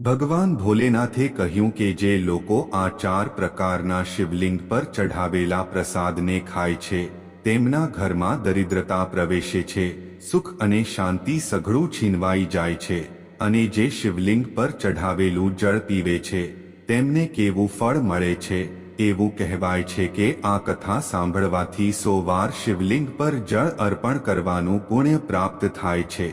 ભગવાન ભોલેનાથે કહ્યું કે જે લોકો આ ચાર પ્રકારના શિવલિંગ પર ચઢાવેલા પ્રસાદને ખાય છે, તેમના ઘરમાં દરિદ્રતા પ્રવેશે છે, સુખ અને શાંતિ સઘળું છીનવાઈ જાય છે અને જે શિવલિંગ પર ચઢાવેલું જળ પીવે છે, તેમને કેવું ફળ મળે છે, એવું કહેવાય છે કે આ કથા સાંભળવાથી સો વાર શિવલિંગ પર જળ અર્પણ કરવાનું પુણ્ય પ્રાપ્ત થાય છે.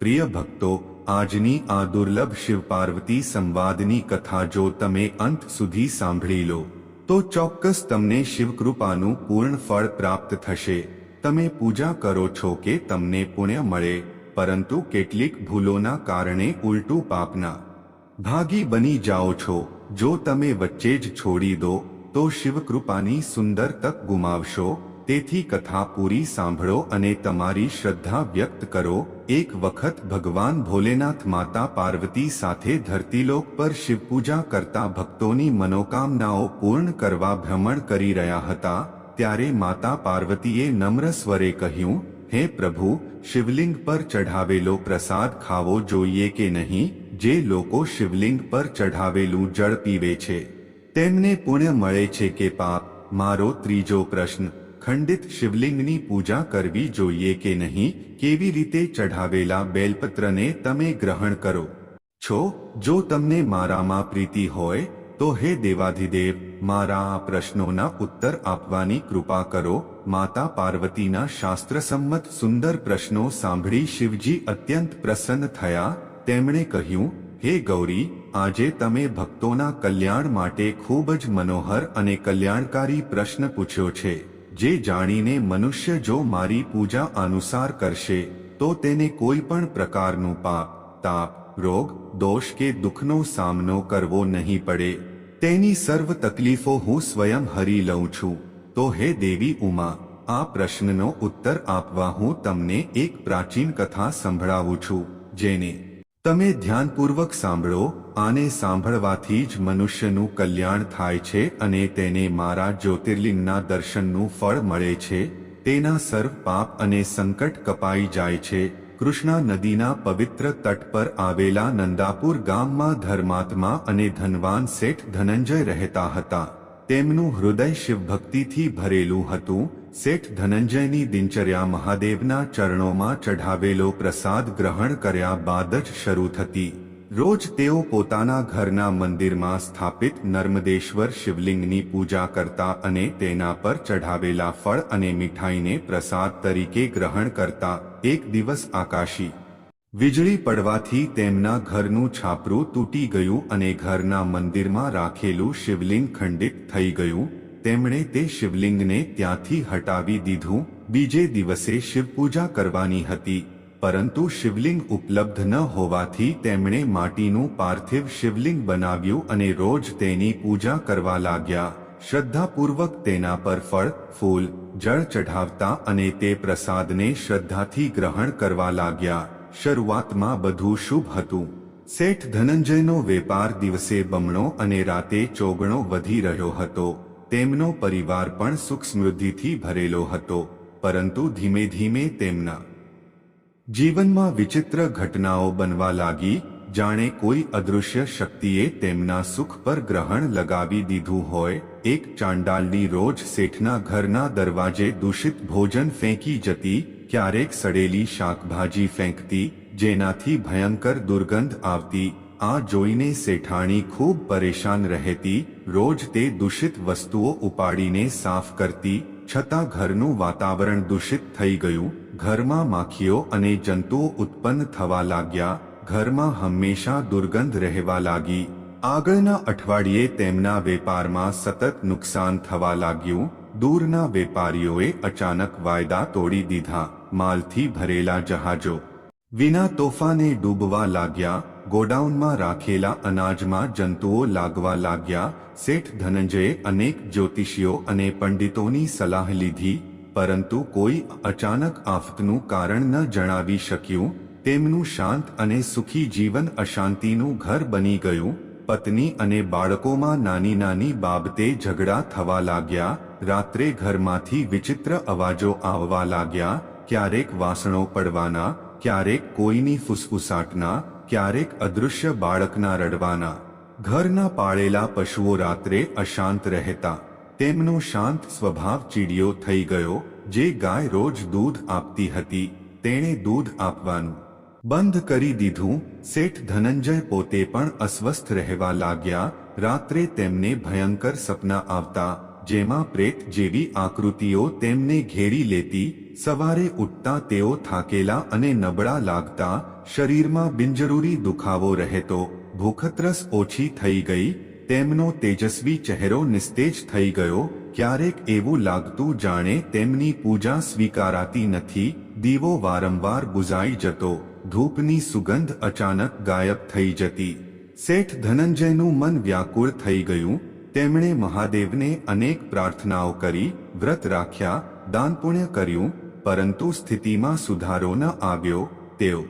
પ્રિય ભક્તો આજની આ દુર્લભ શિવ પાર્વતી સંવાદની કથા જો તમે અંત સુધી સાંભળી લો તો ચોક્કસ તમને શિવકૃપાનું પૂર્ણ ફળ પ્રાપ્ત થશે તમે પૂજા કરો છો કે તમને પુણ્ય મળે પરંતુ કેટલીક ભૂલોના કારણે ઉલટું પાપના ભાગી બની જાઓ છો જો તમે વચ્ચે જ છોડી દો તો શિવકૃપાની સુંદર તક ગુમાવશો તેથી કથા પૂરી સાંભળો અને તમારી શ્રદ્ધા વ્યક્ત કરો એક વખત ભગવાન ભોલેનાથ માતા પાર્વતી સાથે ધરતીલોક પર શિવપૂજા કરતા ભક્તોની મનોકામનાઓ પૂર્ણ કરવા ભ્રમણ કરી રહ્યા હતા, ત્યારે માતા પાર્વતીએ નમ્ર સ્વરે કહ્યું, હે પ્રભુ, શિવલિંગ પર ચઢાવેલો પ્રસાદ ખાવો જોઈએ કે નહીં? જે લોકો શિવલિંગ પર ચઢાવેલું જળ પીવે છે, તેમને પુણ્ય મળે છે કે પાપ? મારો ત્રીજો પ્રશ્ન ખંડિત શિવલિંગની પૂજા કરવી જોઈએ કે નહીં? કેવી રીતે ચઢાવેલા બેલપત્રને તમે ગ્રહણ કરો? છો, જો તમને મારામાં પ્રીતિ હોય, તો હે દેવાધિદેવ, મારા આ પ્રશ્નોના ઉત્તર આપવાની કૃપા કરો. માતા પાર્વતીના શાસ્ત્રસંમત સુંદર પ્રશ્નો સાંભળી શિવજી અત્યંત પ્રસન્ન થયા. તેમણે કહ્યું, હે ગૌરી, આજે તમે ભક્તોના કલ્યાણ માટે ખૂબ જ મનોહર અને કલ્યાણકારી પ્રશ્ન પૂછ્યો છે. જે જાણીને મનુષ્ય જો મારી પૂજા અનુસાર કરશે, તો તેને કોઈ પણ પ્રકારનું પાપ, તાપ, રોગ, દોષ કે દુઃખનો સામનો કરવો નહીં પડે. તેની સર્વ તકલીફો હું સ્વયં હરી લઉં છું. તો હે દેવી ઉમા, આ પ્રશ્નનો ઉત્તર આપવા હું તમને એક પ્રાચીન કથા સંભળાવું છું, જેને તમે ધ્યાનપૂર્વક સાંભળો, આને સાંભળવાથી જ મનુષ્યનું કલ્યાણ થાય છે અને તેને મારા જ્યોતિર્લિંગના દર્શનનું ફળ મળે છે. તેના સર્વ પાપ અને સંકટ કપાઈ જાય છે. કૃષ્ણા નદીના પવિત્ર તટ પર આવેલા નંદાપુર ગામમાં ધર્માત્મા અને ધનવાન શેઠ ધનંજય રહેતા હતા. તેમનું હૃદય શિવભક્તિથી ભરેલું હતું. શેઠ ધનંજયની દિનચર્યા મહાદેવના ચરણોમાં ચઢાવેલો પ્રસાદ ગ્રહણ કર્યા બાદ જ શરૂ થતી. રોજ તેઓ પોતાના ઘરના મંદિરમાં સ્થાપિત નર્મદેશ્વર શિવલિંગની પૂજા કરતા અને તેના પર ચઢાવેલા ફળ અને મીઠાઈને પ્રસાદ તરીકે ગ્રહણ કરતા. એક દિવસ આકાશી વીજળી પડવાથી તેમના ઘરનું છાપરું તૂટી ગયું અને ઘરના મંદિરમાં રાખેલું શિવલિંગ ખંડિત થઈ ગયું. તેમણે તે શિવલિંગને ત્યાંથી હટાવી દીધું. બીજે દિવસે શિવપૂજા કરવાની હતી. પરંતુ શિવલિંગ ઉપલબ્ધ ન હોવાથી તેમણે માટીનું પાર્થિવ શિવલિંગ બનાવ્યું અને રોજ તેની પૂજા કરવા લાગ્યા. શ્રદ્ધાપૂર્વક તેના પર ફળ, ફૂલ, જળ ચઢાવતા અને તે પ્રસાદને શ્રદ્ધાથી ગ્રહણ કરવા લાગ્યા. શરૂઆતમાં બધું શુભ હતું. શેઠ ધનંજયનો વેપાર દિવસે બમણો અને રાતે ચોગણો વધી રહ્યો હતો. તેમનો પરિવાર પણ સુખ સમૃદ્ધિથી ભરેલો હતો, પરંતુ ધીમે ધીમે તેમના જીવનમાં વિચિત્ર ઘટનાઓ બનવા લાગી. જાણે કોઈ અદૃશ્ય શક્તિએ તેમના સુખ પર ગ્રહણ લગાવી દીધું હોય. એક ચાંડાલની રોજ શેઠના ઘરના દરવાજે દૂષિત ભોજન ફેંકી જતી ક્યારેક સડેલી શાકભાજી ફેંકતી, જેનાથી ભયંકર દુર્ગંધ આવતી, આ જોઈને શેઠાણી ખૂબ પરેશાન રહેતી, રોજ તે દૂષિત વસ્તુઓ ઉપાડીને સાફ કરતી, છતાં ઘરનું વાતાવરણ દૂષિત થઈ ગયું, ઘરમાં માખીઓ અને જંતુઓ ઉત્પન્ન થવા લાગ્યા, ઘરમાં હંમેશા દુર્ગંધ રહેવા લાગી. આગળના અઠવાડિયે તેમના વેપારમાં સતત નુકસાન થવા લાગ્યું, દૂરના વેપારીઓએ અચાનક વાયદા તોડી દીધા. માલથી ભરેલા જહાજો. વિના તોફાને ડૂબવા લાગ્યા, ગોડાઉનમાં રાખેલા અનાજમાં જંતુઓ લાગવા લાગ્યા, શેઠ ધનંજયે અનેક જ્યોતિષીઓ અને પંડિતોની સલાહ લીધી, પરંતુ કોઈ અચાનક આફતનું કારણ ન જણાવી શક્યું, તેમનું શાંત અને સુખી જીવન અશાંતિનું ઘર બની ગયું, પત્ની અને બાળકોમાં નાની નાની બાબતે ઝઘડા થવા લાગ્યા, રાત્રે ઘરમાંથી વિચિત્ર અવાજો આવવા લાગ્યા ક્યારેક વાસણો પડવાના, ક્યારેક કોઈની ફુસફુસાટના, ક્યારેક અદૃશ્ય બાળકના રડવાના. ઘરના પાળેલા પશુઓ રાત્રે અશાંત રહેતા. તેમનો શાંત સ્વભાવ ચીડિયો થઈ ગયો, જે ગાય રોજ દૂધ આપતી હતી, તેણે દૂધ આપવાનું. બંધ કરી દીધું, શેઠ ધનંજય પોતે પણ અસ્વસ્થ રહેવા લાગ્યા, રાત્રે તેમને ભયંકર સપના આવતા. જેમાં પ્રેત જેવી આકૃતિઓ તેમને ઘેરી લેતી, સવારે ઉઠતા તેઓ થાકેલા અને નબળા લાગતા, શરીરમાં બિનજરૂરી દુખાવો રહેતો, ભૂખત્રસ ઓછી થઈ ગઈ, તેમનો તેજસ્વી ચહેરો નિસ્તેજ થઈ ગયો, ક્યારેક એવું લાગતું જાણે તેમની પૂજા સ્વીકારાતી નથી, દીવો વારંવાર બુઝાઈ જતો, ધૂપની સુગંધ અચાનક ગાયબ થઈ જતી. શેઠ ધનંજયનું મન વ્યાકુળ થઈ ગયું તેમણે મહાદેવને અનેક પ્રાર્થનાઓ કરી, વ્રત રાખ્યા, દાન પુણ્ય કર્યું, પરંતુ સ્થિતિમાં સુધારો ન આવ્યો, તેઓ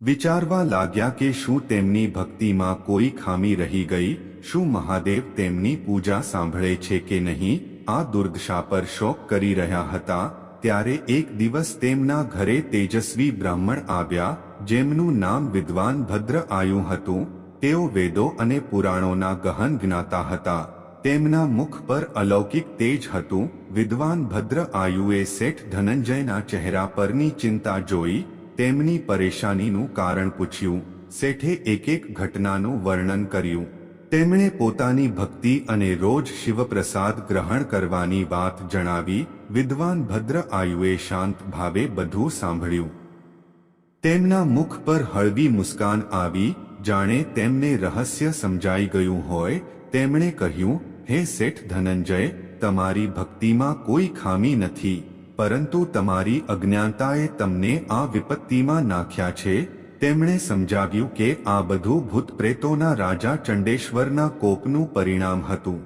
વિચારવા લાગ્યા કે શું તેમની ભક્તિમાં કોઈ ખામી રહી ગઈ, શું મહાદેવ તેમની પૂજા સાંભળે છે કે નહીં, આ દુર્દશા પર શોક કરી રહ્યા હતા, ત્યારે એક દિવસ તેમના ઘરે તેજસ્વી બ્રાહ્મણ આવ્યા, જેમનું નામ વિદ્વાન ભદ્ર આયુ હતું, તેઓ વેદો અને પુરાણોના ગહન જ્ઞાતા હતા. તેમના મુખ પર અલૌકિક તેજ હતું. વિદ્વાન ભદ્ર આયુએ શેઠ ધનંજયના ચહેરા પરની ચિંતા જોઈ. તેમની પરેશાનીનું કારણ પૂછ્યું. શેઠે એક એક ઘટનાનું વર્ણન કર્યું. તેમણે પોતાની ભક્તિ અને રોજ શિવપ્રસાદ ગ્રહણ કરવાની વાત જણાવી. વિદ્વાન ભદ્ર આયુએ શાંત ભાવે બધું સાંભળ્યું. તેમના મુખ પર હળવી મુસ્કાન આવી. જાણે તેમને રહસ્ય સમજાઈ ગયું હોય. તેમણે કહ્યું હે શેઠ ધનંજય, તમારી ભક્તિમાં કોઈ ખામી નથી, પરંતુ તમારી અજ્ઞાનતાએ તમને આ વિપત્તિમાં નાખ્યા છે. તેમણે સમજાવ્યું કે આ બધું ભૂત પ્રેતોના રાજા ચંડેશ્વરના કોપનું પરિણામ હતું.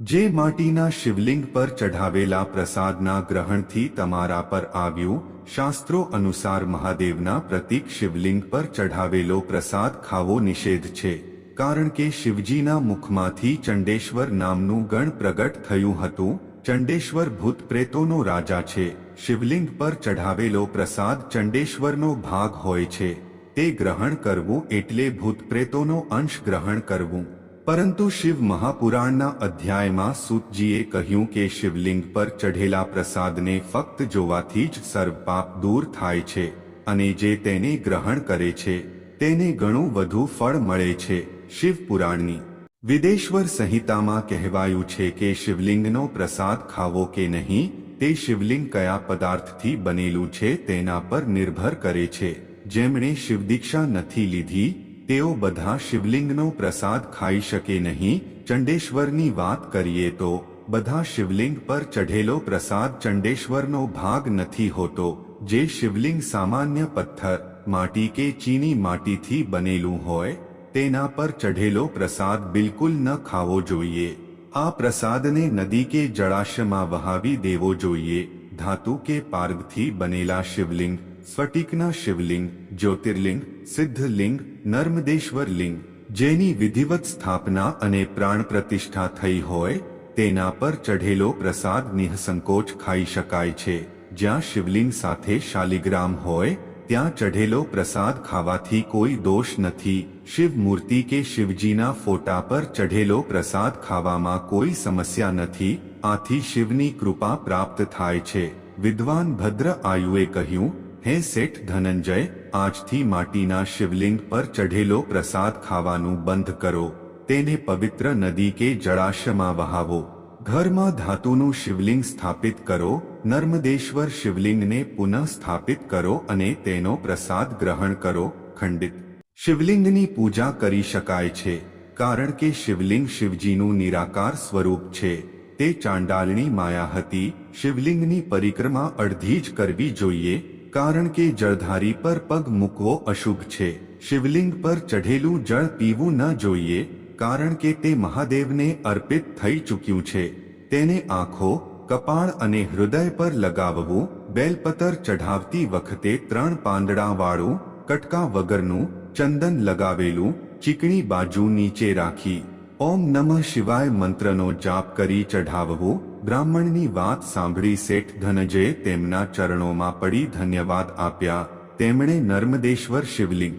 જે માટીના શિવલિંગ પર ચઢાવેલા પ્રસાદના ગ્રહણથી તમારા પર આવ્યું, શાસ્ત્રો અનુસાર મહાદેવના પ્રતીક શિવલિંગ પર ચઢાવેલો પ્રસાદ ખાવો નિષેધ છે. કારણ કે શિવજીના મુખમાંથી ચંડેશ્વર નામનું ગણ પ્રગટ થયું હતું. ચંડેશ્વર ભૂત પ્રેતોનો રાજા છે. શિવલિંગ પર ચઢાવેલો પ્રસાદ ચંડેશ્વરનો ભાગ હોય છે. તે ગ્રહણ કરવું એટલે ભૂત પ્રેતોનો અંશ ગ્રહણ કરવું. પરંતુ શિવ મહાપુરાણના અધ્યાયમાં સૂતજીએ કહ્યું કે શિવલિંગ પર ચઢેલા પ્રસાદને ફક્ત જોવાથી જ સર્વ પાપ દૂર થાય છે અને જે તેને ગ્રહણ કરે છે, તેને ઘણું વધુ ફળ મળે છે. શિવ પુરાણની વિદેશ્વર સંહિતામાં કહેવાયું છે કે શિવલિંગનો પ્રસાદ ખાવો કે નહીં, તે શિવલિંગ કયા પદાર્થથી બનેલું છે તેના પર નિર્ભર કરે છે. જેમણે શિવદીક્ષા નથી લીધી, તેઓ બધા શિવલિંગનો પ્રસાદ ખાઈ શકે નહીં. ચંડેશ્વરની વાત કરીએ તો, બધા શિવલિંગ પર ચઢેલો પ્રસાદ ચંડેશ્વરનો ભાગ નથી હોતો. જે શિવલિંગ સામાન્ય પથ્થર, માટી કે ચીની માટીથી બનેલું હોય તેના પર ચઢેલો પ્રસાદ બિલકુલ ન ખાવો જોઈએ. આ પ્રસાદને નદી કે જળાશયમાં વહાવી દેવો જોઈએ. ધાતુ કે પાર્ગથી બનેલા શિવલિંગ, સ્ફટિકના શિવલિંગ, જ્યોતિર્લિંગ, સિદ્ધલિંગ નર્મદેશ્વર લિંગ જેની વિધિવત સ્થાપના અને પ્રાણ પ્રતિષ્ઠા થઈ હોય, તેના પર ચઢેલો પ્રસાદ નિઃસંકોચ ખાઈ શકાય છે. જ્યાં શિવલિંગ સાથે શાલિગ્રામ હોય ત્યાં ચઢેલો પ્રસાદ ખાવાથી કોઈ દોષ નથી. શિવ મૂર્તિ કે શિવજીના ફોટા પર ચઢેલો પ્રસાદ ખાવામાં કોઈ સમસ્યા નથી. આથી શિવની કૃપા પ્રાપ્ત થાય છે. વિદ્વાન ભદ્ર આયુએ કહ્યું, હે શેઠ ધનંજય, આજથી માટીના શિવલિંગ પર ચઢેલો પ્રસાદ ખાવાનું બંધ કરો. તેને પવિત્ર નદી કે જળાશયમાં વહાવો. ઘરમાં ધાતુનું શિવલિંગ સ્થાપિત કરો. નર્મદેશ્વર શિવલિંગને પુનઃ સ્થાપિત કરો અને તેનો પ્રસાદ ગ્રહણ કરો, ખંડિત. શિવલિંગની પૂજા કરી શકાય છે, કારણ કે શિવલિંગ શિવજીનું નિરાકાર સ્વરૂપ છે. તે ચાંડાલની માયા હતી, શિવલિંગની પરિક્રમા અડધી જ કરવી જોઈએ, કારણ કે જળધારી પર પગ મૂકવો અશુભ છે. શિવલિંગ પર ચઢેલું જળ પીવું ન જોઈએ, કારણ કે તે મહાદેવને અર્પિત થઈ ચૂક્યું છે. તેને આંખો કપાળ અને હૃદય પર લગાવવું, બેલપતર ચઢાવતી વખતે ત્રણ પાંદડાવાળું, કટકા વગરનું, ચંદન લગાવેલું, ચીકણી બાજુ નીચે રાખી, ઓમ નમઃ શિવાય મંત્રનો જાપ કરી ચઢાવવો, બ્રાહ્મણની વાત સાંભળી શેઠ ધનજે તેમના ચરણોમાં પડી ધન્યવાદ આપ્યા, તેમણે નર્મદેશ્વર શિવલિંગ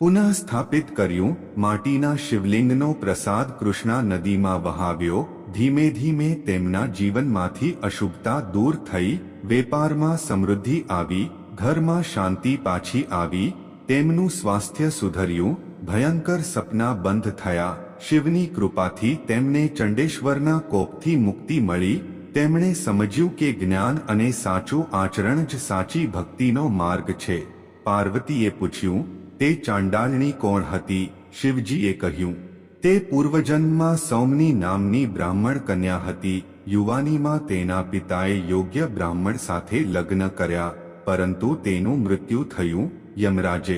પુનઃ સ્થાપિત કર્યું, માટીના શિવલિંગનો પ્રસાદ કૃષ્ણા નદીમાં વહાવ્યો ધીમે ધીમે તેમના જીવનમાંથી અશુભતા દૂર થઈ, વેપારમાં સમૃદ્ધિ આવી, ઘરમાં શાંતિ પાછી આવી, તેમનું સ્વાસ્થ્ય સુધર્યું, ભયંકર સપના બંધ થયા, શિવની કૃપાથી તેમને ચંડેશ્વરના કોપથી મુક્તિ મળી, તેમણે સમજ્યું કે જ્ઞાન અને સાચું આચરણ જ સાચી ભક્તિનો માર્ગ છે. પાર્વતીએ પૂછ્યું, તે ચાંડાળની કોણ હતી? શિવજીએ કહ્યું તે પૂર્વજન્મમાં સૌમની નામની બ્રાહ્મણ કન્યા હતી. યુવાનીમાં તેના પિતાએ યોગ્ય બ્રાહ્મણ સાથે લગ્ન કર્યા, પરંતુ તેનું મૃત્યુ થયું યમરાજે.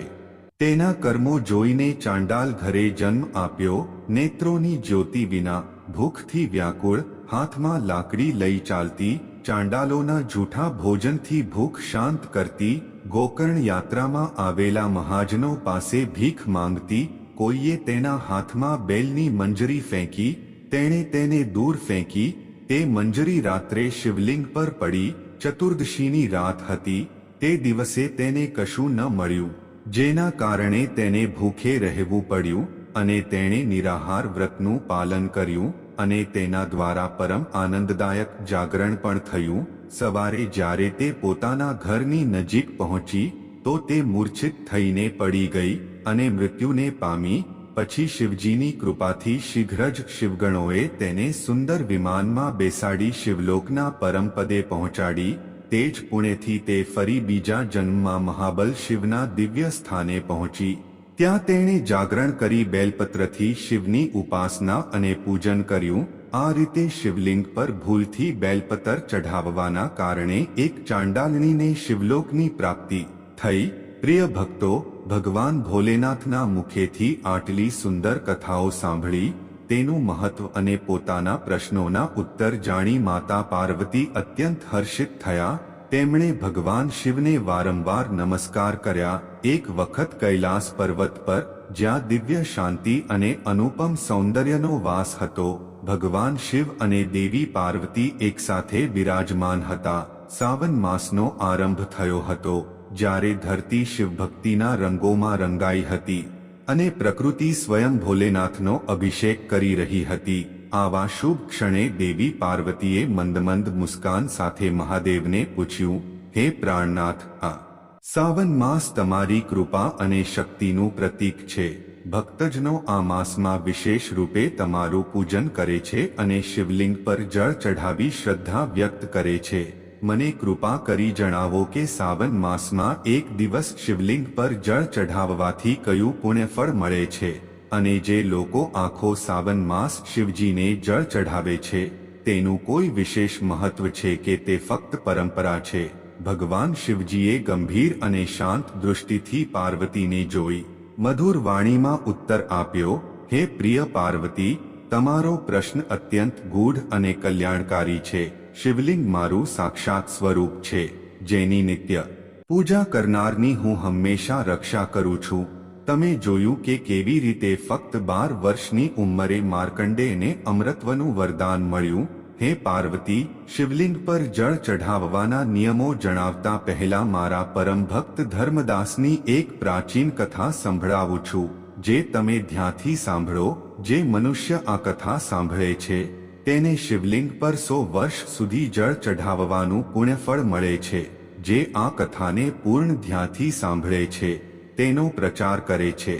તેના કર્મો જોઈને ચાંડાલ ઘરે જન્મ આપ્યો. નેત્રોની જ્યોતિ વિના ભૂખથી વ્યાકુળ, હાથમાં લાકડી લઈ ચાલતી, ચાંડાલોના જૂઠા ભોજનથી ભૂખ શાંત કરતી, ગોકર્ણ યાત્રામાં આવેલા મહાજનો પાસે ભીખ માંગતી કોઈએ તેના હાથમાં બેલની મંજરી ફેંકી, તેણે તેને દૂર ફેંકી, તે મંજરી રાત્રે શિવલિંગ પર પડી, ચતુર્દશીની રાત હતી, તે દિવસે તેને કશું ન મળ્યું, જેના કારણે તેને ભૂખે રહેવું પડ્યું, અને તેણે નિરાહાર વ્રતનું પાલન કર્યું, અને તેના દ્વારા પરમ આનંદદાયક જાગરણ પણ થયું, સવારે જ્યારે તે પોતાના ઘરની નજીક પહોંચી, તો તે મૂર્છિત થઈને પડી ગઈ અને મૃત્યુને પામી પછી શિવજીની કૃપાથી શીઘ્ર જ શિવગણોએ તેને સુંદર વિમાનમાં બેસાડી શિવલોકના પરમપદે પહોંચાડી, તે જ પુણેથી તે ફરી બીજા જન્મમાં મહાબલ શિવના દિવ્ય સ્થાને પહોંચી. ત્યાં તેણે જાગરણ કરી બેલપત્રથી શિવની ઉપાસના અને પૂજન કર્યું. આ રીતે શિવલિંગ પર ભૂલથી બેલપતર ચઢાવવાના કારણે એક ચાંડાલણીને શિવલોકની પ્રાપ્તિ થઈ. પ્રિય ભક્તો ભગવાન ભોલેનાથના મુખેથી આટલી સુંદર કથાઓ સાંભળી, તેનું મહત્વ અને પોતાના પ્રશ્નોના ઉત્તર જાણી માતા પાર્વતી અત્યંત હર્ષિત થયા, તેમણે ભગવાન શિવને વારંવાર નમસ્કાર કર્યા, એક વખત કૈલાસ પર્વત પર, જ્યાં દિવ્ય શાંતિ અને અનુપમ સૌંદર્યનો વાસ હતો, ભગવાન શિવ અને દેવી પાર્વતી એકસાથે બિરાજમાન હતા, સાવન માસનો આરંભ થયો હતો. જ્યારે ધરતી શિવભક્તિના રંગોમાં રંગાઈ હતી અને પ્રકૃતિ સ્વયં ભોલેનાથનો અભિષેક કરી રહી હતી, આવા શુભ ક્ષણે દેવી પાર્વતીએ મંદમંદ મુસ્કાન સાથે મહાદેવને પૂછ્યું, હે પ્રાણનાથ, આ સાવન માસ તમારી કૃપા અને શક્તિનું પ્રતીક છે. ભક્તજનો આ માસમાં વિશેષ રૂપે તમારું પૂજન કરે છે અને શિવલિંગ પર જળ ચઢાવી શ્રદ્ધા વ્યક્ત કરે છે. મને કૃપા કરી જણાવો કે સાવન માસમાં એક દિવસ શિવલિંગ પર જળ ચઢાવવાથી કયું પુણ્યફળ મળે છે? અને જે લોકો આખો સાવન માસ શિવજીને જળ ચઢાવે છે, તેનું કોઈ વિશેષ મહત્વ છે કે તે ફક્ત પરંપરા છે? ભગવાન શિવજીએ ગંભીર અને શાંત દૃષ્ટિથી પાર્વતીને જોઈ. મધુર વાણીમાં ઉત્તર આપ્યો, હે પ્રિય પાર્વતી, તમારો પ્રશ્ન અત્યંત ગૂઢ અને કલ્યાણકારી છે. શિવલિંગ મારું સાક્ષાત સ્વરૂપ છે, જેની નિત્ય પૂજા કરનારની હું હંમેશા રક્ષા કરું છું. તમે જોયું કે કેવી રીતે ફક્ત બાર વર્ષની ઉંમરે માર્કંડેયને અમૃતવનું વરદાન મળ્યું? હે પાર્વતી, શિવલિંગ પર જળ ચઢાવવાના નિયમો જણાવતા પહેલા મારા પરમ ભક્ત ધર્મદાસની એક પ્રાચીન કથા સંભળાવું છું, જે તમે ધ્યાનથી સાંભળો, જે મનુષ્ય આ કથા સાંભળે છે. તેને શિવલિંગ પર સો વર્ષ સુધી જળ ચઢાવવાનું પુણ્યફળ મળે છે, જે આ કથાને પૂર્ણ ધ્યાનથી સાંભળે છે, તેનો પ્રચાર કરે છે,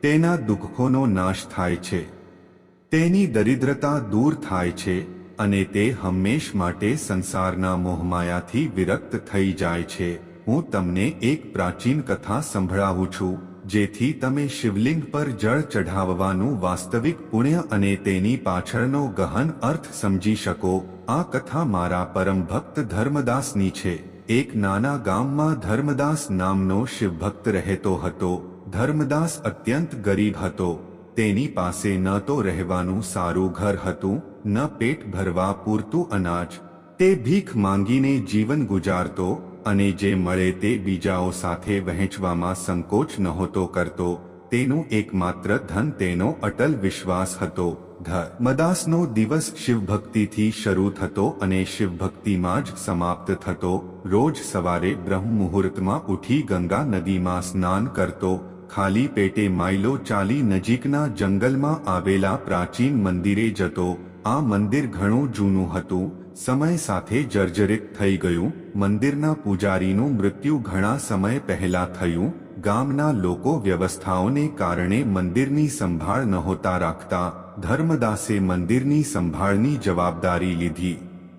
તેના દુઃખોનો નાશ થાય છે, તેની દરિદ્રતા દૂર થાય છે અને તે હંમેશ માટે સંસારના મોહમાયાથી વિરક્ત થઈ જાય છે. હું તમને એક પ્રાચીન કથા સંભળાવું છું. જેથી તમે શિવલિંગ પર જળ ચઢાવવાનું વાસ્તવિક પુણ્ય અને તેની પાછળનો ગહન અર્થ સમજી શકો. આ કથા મારા પરમ ભક્ત ધર્મદાસની છે. એક નાના ગામમાં ધર્મદાસ નામનો શિવભક્ત રહેતો હતો. ધર્મદાસ અત્યંત ગરીબ હતો. તેની પાસે ન તો રહેવાનું સારું ઘર હતું, ન પેટ ભરવા પૂરતું અનાજ. તે ભીખ માંગીને જીવન ગુજારતો અને જે મળે તે બીજાઓ સાથે વહેંચવામાં સંકોચ નહોતો કરતો, તેનું એકમાત્ર ધન તેનો અટલ વિશ્વાસ હતો. ધર્મદાસનો દિવસ શિવભક્તિથી શરૂ થતો અને શિવભક્તિમાં જ સમાપ્ત થતો. રોજ સવારે બ્રહ્મ મુહૂર્તમાં ઉઠી ગંગા નદીમાં સ્નાન કરતો, ખાલી પેટે માઇલો ચાલી નજીકના જંગલમાં આવેલા પ્રાચીન મંદિરે જતો. આ મંદિર ઘણું જૂનું હતું સમય સાથે જર્જરિત થઈ ગયું, મંદિરના પૂજારીનું મૃત્યુ ઘણા સમય પહેલા થયું, ગામના લોકો વ્યવસ્થાઓને કારણે મંદિરની સંભાળ નહોતા રાખતા, ધર્મદાસે મંદિરની સંભાળની જવાબદારી લીધી.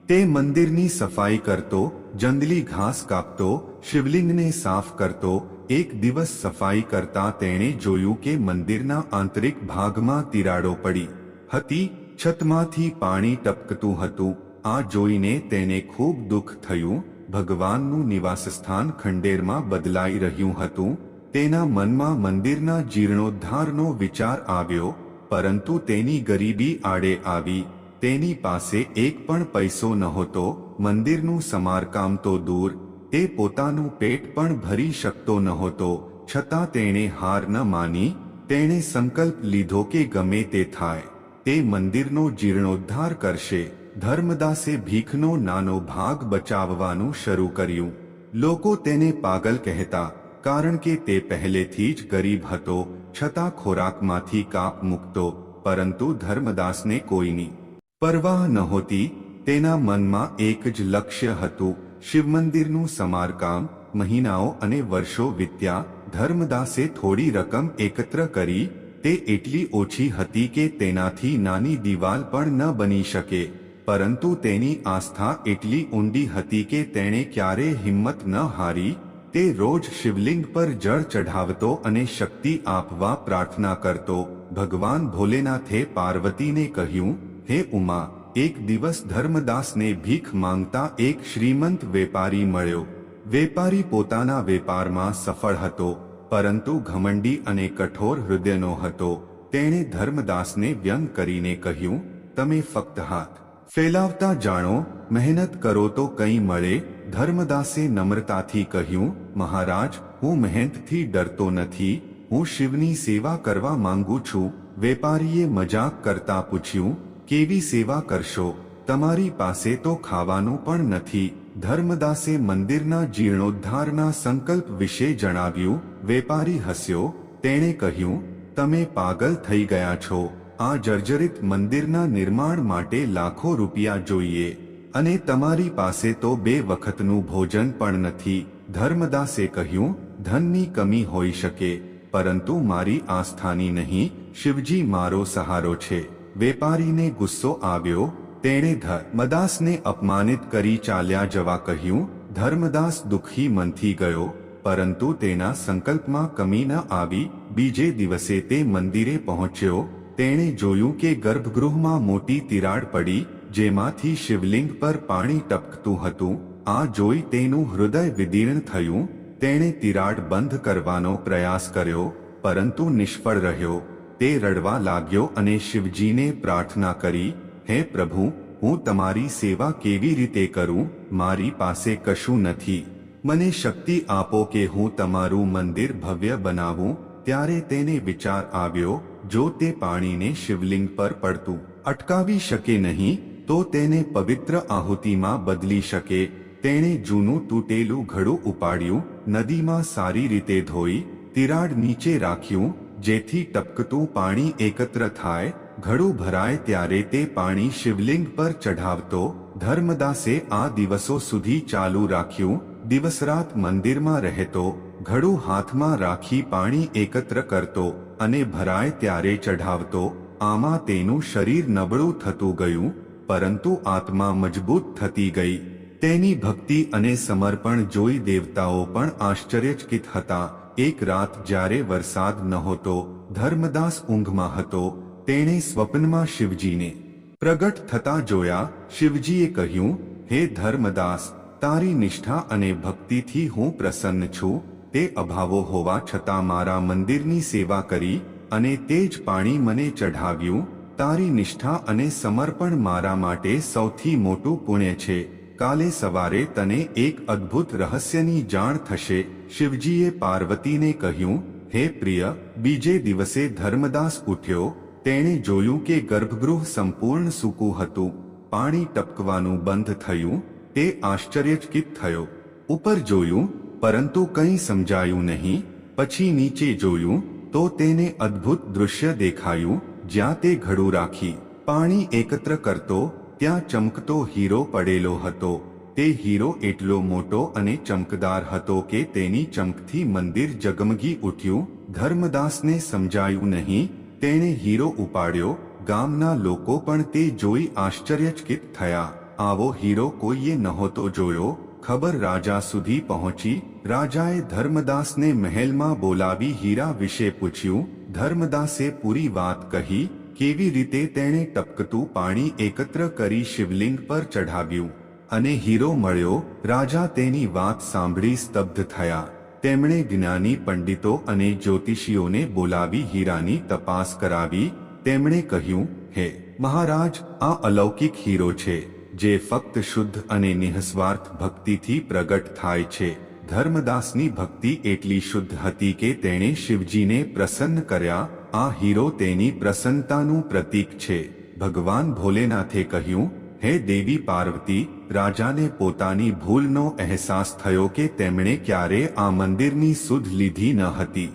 તે મંદિરની સફાઈ કરતો જંગલી ઘાસ કાપતો, શિવલિંગને સાફ કરતો, એક દિવસ સફાઈ કરતા તેણે જોયું કે મંદિરના આંતરિક ભાગમાં તિરાડો પડી હતી, છતમાંથી પાણી ટપકતું હતું. આ જોઈને તેને ખૂબ દુઃખ થયું. ભગવાનનું નિવાસસ્થાન ખંડેરમાં બદલાઈ રહ્યું હતું. તેના મનમાં મંદિરના જીર્ણોદ્ધારનો વિચાર આવ્યો, પરંતુ તેની ગરીબી આડે આવી. તેની પાસે એક પણ પૈસો નહોતો, મંદિરનું સમારકામ તો દૂર. તે પોતાનું પેટ પણ ભરી શકતો નહોતો, છતાં તેણે હાર ન માની. તેણે સંકલ્પ લીધો કે ગમે તે થાય, તે મંદિરનો જીર્ણોદ્ધાર કરશે. ધર્મદાસે ભીખનો નાનો ભાગ બચાવવાનું શરૂ કર્યું. લોકો તેને પાગલ કહેતા, કારણ કે તે પહેલેથી જ ગરીબ હતો, છતાં ખોરાકમાંથી કાપ મૂકતો, પરંતુ ધર્મદાસને કોઈની પરવાહ નહોતી. તેના મનમાં એક જ લક્ષ્ય હતું, શિવમંદિરનું સમારકામ, મહિનાઓ અને વર્ષો વીત્યા. ધર્મદાસે થોડી રકમ એકત્ર કરી, તે એટલી ઓછી હતી કે તેનાથી નાની દિવાલ પણ ન બની શકે. પરંતુ તેની આસ્થા એટલી ઊંડી હતી કે તેણે ક્યારે હિંમત ન હારી, તે રોજ શિવલિંગ પર જળ ચઢાવતો અને શક્તિ આપવા પ્રાર્થના કરતો. ભગવાન ભોલેનાથે પાર્વતીને કહ્યું, હે ઉમા, એક દિવસ ધર્મદાસને ભીખ માંગતા એક શ્રીમંત વેપારી મળ્યો. વેપારી પોતાના વેપારમાં સફળ હતો, પરંતુ ઘમંડી અને કઠોર હૃદયનો હતો. તેણે ધર્મદાસને વ્યંગ કરીને કહ્યું, તમે ફક્ત હાથ ફેલાવતા જાણો, મહેનત કરો તો કંઈ મળે, ધર્મદાસે નમ્રતાથી કહ્યું, મહારાજ, હું મહેનતથી ડરતો નથી, હું શિવની સેવા કરવા માંગુ છું, વેપારીએ મજાક કરતા પૂછ્યું, કેવી સેવા કરશો? તમારી પાસે તો ખાવાનું પણ નથી. ધર્મદાસે મંદિરના જીર્ણોદ્ધારના સંકલ્પ વિશે જણાવ્યું, વેપારી હસ્યો, તેણે કહ્યું, તમે પાગલ થઈ ગયા છો. આ જર્જરિત મંદિરના નિર્માણ માટે લાખો રૂપિયા જોઈએ અને તમારી પાસે તો બે વખતનું ભોજન પણ નથી. ધર્મદાસે કહ્યું, ધનની કમી હોઈ શકે, પરંતુ મારી આસ્થાની નહીં. શિવજી મારો સહારો છે. વેપારીને ગુસ્સો આવ્યો. તેણે ધર્મદાસને અપમાનિત કરી ચાલ્યા જવા કહ્યું, ધર્મદાસ દુઃખી મનથી ગયો, પરંતુ તેના સંકલ્પમાં કમી ન આવી. બીજે દિવસે તે મંદિરે પહોંચ્યો તેણે જોયું કે ગર્ભગૃહમાં મોટી તિરાડ પડી, જેમાંથી શિવલિંગ પર પાણી ટપકતું હતું, આ જોઈ તેનું હૃદય વિદીર્ણ થયું, તેણે તિરાડ બંધ કરવાનો પ્રયાસ કર્યો, પરંતુ નિષ્ફળ રહ્યો, તે રડવા લાગ્યો અને શિવજીને પ્રાર્થના કરી, હે પ્રભુ, હું તમારી સેવા કેવી રીતે કરું, મારી પાસે કશું નથી. મને શક્તિ આપો કે હું તમારું મંદિર ભવ્ય બનાવું. ત્યારે તેને વિચાર આવ્યો જો તે પાણીને શિવલિંગ પર પડતું અટકાવી શકે નહીં, તો તેને પવિત્ર આહુતિમાં બદલી શકે. તેણે જૂનું તૂટેલું ઘડું ઉપાડ્યું, નદીમાં સારી રીતે ધોઈ, તિરાડ નીચે રાખ્યું, જેથી ટપકતું પાણી એકત્ર થાય, ઘડું ભરાય ત્યારે તે પાણી શિવલિંગ પર ચઢાવતો ધર્મદાસે આ દિવસો સુધી ચાલુ રાખ્યું, દિવસરાત મંદિરમાં રહેતો, ઘડું હાથમાં રાખી પાણી એકત્ર કરતો. અને ભરાય ત્યારે ચઢાવતો. આમાં તેનું શરીર નબળું થતું ગયું, પરંતુ આત્મા મજબૂત થતી ગઈ. તેની ભક્તિ અને સમર્પણ જોઈ દેવતાઓ પણ આશ્ચર્યચકિત હતા. એક રાત જ્યારે વરસાદ નહોતો, ધર્મદાસ ઊંઘમાં હતો. તેણે સ્વપ્નમાં શિવજીને પ્રગટ થતા જોયા. શિવજીએ કહ્યું, હે ધર્મદાસ, તારી નિષ્ઠા અને ભક્તિથી હું પ્રસન્ન છું. તે અભાવો હોવા છતાં મારા મંદિરની સેવા કરી અને તે જ પાણી મને ચઢાવ્યું. તારી નિષ્ઠા અને સમર્પણ મારા માટે સૌથી મોટું પુણ્ય છે. કાલે સવારે તને એક અદ્ભુત રહસ્યની જાણ થશે. શિવજીએ પાર્વતીને કહ્યું, હે પ્રિય, બીજે દિવસે ધર્મદાસ ઉઠ્યો. તેણે જોયું કે ગર્ભગૃહ સંપૂર્ણ સૂકું હતું. પાણી ટપકવાનું બંધ થયું. તે આશ્ચર્યચકિત થયો. ઉપર જોયું પરંતુ કંઈ સમજાયું નહીં, પછી નીચે જોયું, તો તેને અદ્ભુત દૃશ્ય દેખાયું, જ્યાં તે ઘડું રાખી, પાણી એકત્ર કરતો, ત્યાં ચમકતો હીરો પડેલો હતો. તે હીરો એટલો મોટો અને ચમકદાર હતો કે તેની ચમકથી મંદિર જગમગી ઉઠ્યું, ધર્મદાસને સમજાયું નહીં, તેણે હીરો ઉપાડ્યો, ગામના લોકો પણ તે જોઈ આશ્ચર્યચકિત થયા. આવો હીરો કોઈએ નહોતો જોયો ખબર રાજા સુધી પહોંચી, રાજાએ ધર્મદાસને મહેલમાં બોલાવી હીરા વિશે પૂછ્યું, ધર્મદાસે પૂરી વાત કહી, કેવી રીતે તેણે ટપકતું પાણી એકત્ર કરી શિવલિંગ પર ચઢાવ્યું? અને હીરો મળ્યો, રાજા તેની વાત સાંભળી સ્તબ્ધ થયા. તેમણે જ્ઞાની પંડિતો અને જ્યોતિષીઓને બોલાવી હીરાની તપાસ કરાવી. તેમણે કહ્યું, હે મહારાજ, આ અલૌકિક હીરો છે. જે ફક્ત શુદ્ધ અને નિઃસ્વાર્થ ભક્તિથી પ્રગટ થાય છે. ધર્મદાસની ભક્તિ એટલી શુદ્ધ હતી કે તેણે શિવજીને પ્રસન્ન કર્યા. આ હીરો તેની પ્રસન્નતાનું પ્રતીક છે. ભગવાન ભોલેનાથે કહ્યું, હે દેવી પાર્વતી, રાજાને પોતાની ભૂલનો અહેસાસ થયો કે તેમણે ક્યારે આ મંદિરની સુધ લીધી ન હતી.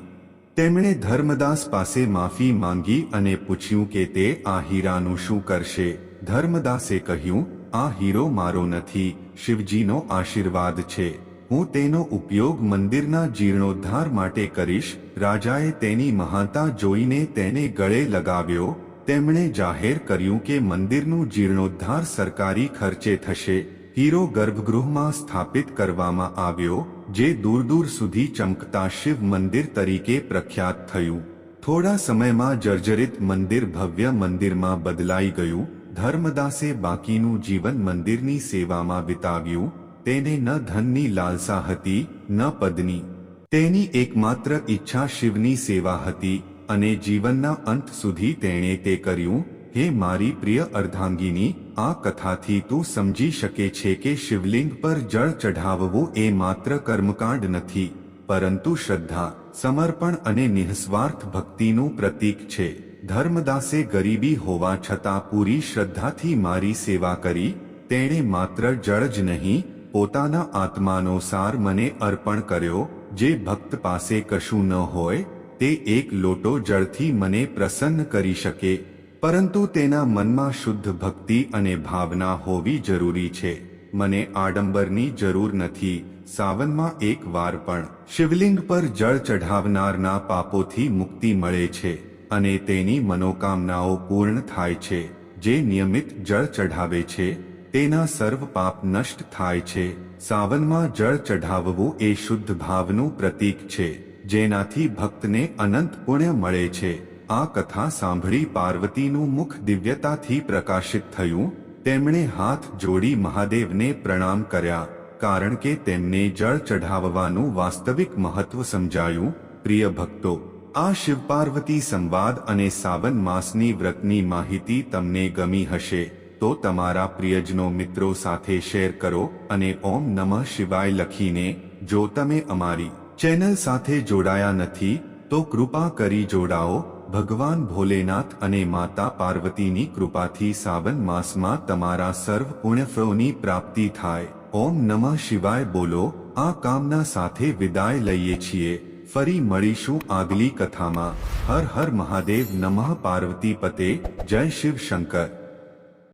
તેમણે ધર્મદાસ પાસે માફી માંગી અને પૂછ્યું કે તે આ હીરાનું શું કરશે? ધર્મદાસે કહ્યું આ હીરો મારો નથી, શિવજીનો આશીર્વાદ છે. હું તેનો ઉપયોગ મંદિરના જીર્ણોદ્ધાર માટે કરીશ. રાજાએ તેની મહાનતા જોઈને તેને ગળે લગાવ્યો. તેમણે જાહેર કર્યું કે મંદિરનું જીર્ણોદ્ધાર સરકારી ખર્ચે થશે. હીરો ગર્ભગૃહમાં સ્થાપિત કરવામાં આવ્યો, જે દૂર દૂર સુધી ચમકતા શિવ મંદિર તરીકે પ્રખ્યાત થયું. થોડા સમયમાં જર્જરિત મંદિર ભવ્ય મંદિરમાં બદલાઈ ગયું. ધર્મદાસે બાકીનું જીવન મંદિરની સેવામાં વિતાવ્યું, તેને ન ધનની લાલસા હતી, ન પદની. તેની એકમાત્ર ઈચ્છા શિવની સેવા હતી, અને જીવનના અંત સુધી તેણે તે કર્યું, હે મારી પ્રિય અર્ધાંગીની, આ કથાથી તું સમજી શકે છે કે શિવલિંગ પર જળ ચઢાવવું એ માત્ર કર્મકાંડ નથી, પરંતુ શ્રદ્ધા, સમર્પણ અને નિઃસ્વાર્થ ભક્તિનું પ્રતીક છે. ધર્મદાસે ગરીબી હોવા છતાં પૂરી શ્રદ્ધાથી મારી સેવા કરી, તેણે માત્ર જળ જ નહીં, પોતાના આત્માનો સાર મને અર્પણ કર્યો, જે ભક્ત પાસે કશું ન હોય, તે એક લોટો જળથી મને પ્રસન્ન કરી શકે, પરંતુ તેના મનમાં શુદ્ધ ભક્તિ અને ભાવના હોવી જરૂરી છે. મને આડંબરની જરૂર નથી, સાવનમાં એક વાર પણ. શિવલિંગ પર જળ ચઢાવનારના પાપોથી મુક્તિ મળે છે. અને તેની મનોકામનાઓ પૂર્ણ થાય છે, જે નિયમિત જળ ચઢાવે છે, તેના સર્વ પાપ નષ્ટ થાય છે. સાવનમાં જળ ચઢાવવું એ શુદ્ધ ભાવનું પ્રતીક છે, જેનાથી ભક્તને અનંત પુણ્ય મળે છે. આ કથા સાંભળી પાર્વતીનું મુખ દિવ્યતાથી પ્રકાશિત થયું, તેમણે હાથ જોડી મહાદેવને પ્રણામ કર્યા, કારણ કે તેમને જળ ચઢાવવાનું વાસ્તવિક મહત્વ સમજાયું. પ્રિય ભક્તો આ શિવ પાર્વતી સંવાદ અને સાવન માસની વ્રતની માહિતી તમને ગમી હશે, તો તમારા પ્રિયજનો મિત્રો સાથે શેર કરો અને ઓમ નમઃ શિવાય લખીને, જો તમે અમારી ચેનલ સાથે જોડાયા નથી, તો કૃપા કરી જોડાઓ, ભગવાન ભોલેનાથ અને માતા પાર્વતીની કૃપાથી સાવન માસમાં તમારા સર્વ પુણ્યફળોની પ્રાપ્તિ થાય. ઓમ નમઃ શિવાય બોલો, આ કામના સાથે વિદાય લઈએ છીએ. ફરી મળીશું આગલી કથામાં. હર હર મહાદેવ નમઃ પાર્વતી પતે. જય શિવ શંકર